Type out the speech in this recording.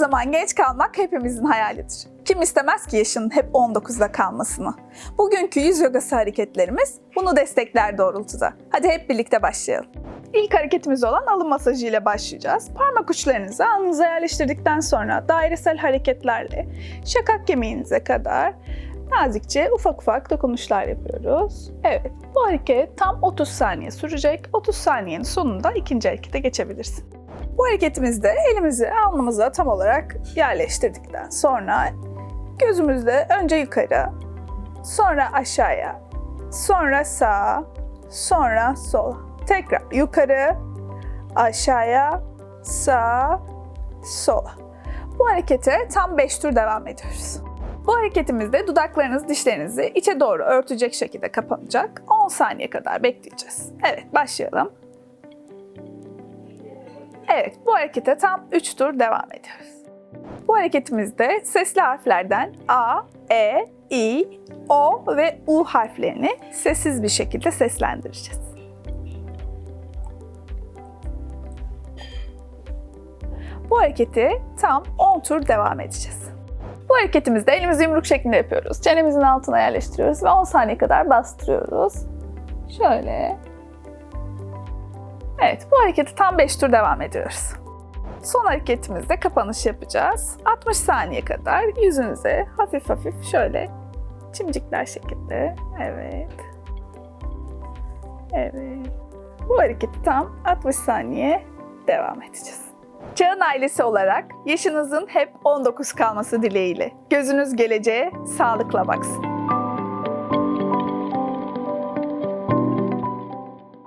zaman genç kalmak hepimizin hayalidir. Kim istemez ki yaşının hep 19'da kalmasını? Bugünkü yüz yogası hareketlerimiz bunu destekler doğrultuda. Hadi hep birlikte başlayalım. İlk hareketimiz olan alın masajı ile başlayacağız. Parmak uçlarınızı alnınıza yerleştirdikten sonra dairesel hareketlerle şakak kemiğinize kadar nazikçe ufak ufak dokunuşlar yapıyoruz. Evet, bu hareket tam 30 saniye sürecek. 30 saniyenin sonunda ikinci harekete geçebilirsin. Bu hareketimizde elimizi alnımıza tam olarak yerleştirdikten sonra gözümüzde önce yukarı, sonra aşağıya, sonra sağa, sonra sola. Tekrar yukarı, aşağıya, sağa, sola. Bu harekete tam 5 tur devam ediyoruz. Bu hareketimizde dudaklarınız dişlerinizi içe doğru örtecek şekilde kapanacak. 10 saniye kadar bekleyeceğiz. Evet, başlayalım. Evet, bu harekete tam 3 tur devam ediyoruz. Bu hareketimizde sesli harflerden A, E, I, O ve U harflerini sessiz bir şekilde seslendireceğiz. Bu hareketi tam 10 tur devam edeceğiz. Bu hareketimizde elimizi yumruk şeklinde yapıyoruz. Çenemizin altına yerleştiriyoruz ve 10 saniye kadar bastırıyoruz. Şöyle. Evet, bu hareketi tam 5 tur devam ediyoruz. Son hareketimizde kapanış yapacağız. 60 saniye kadar yüzünüze hafif hafif şöyle çimcikler şekilde. Evet. Evet. Bu hareketi tam 60 saniye devam edeceğiz. Çağın ailesi olarak yaşınızın hep 19 kalması dileğiyle. Gözünüz geleceğe sağlıkla baksın.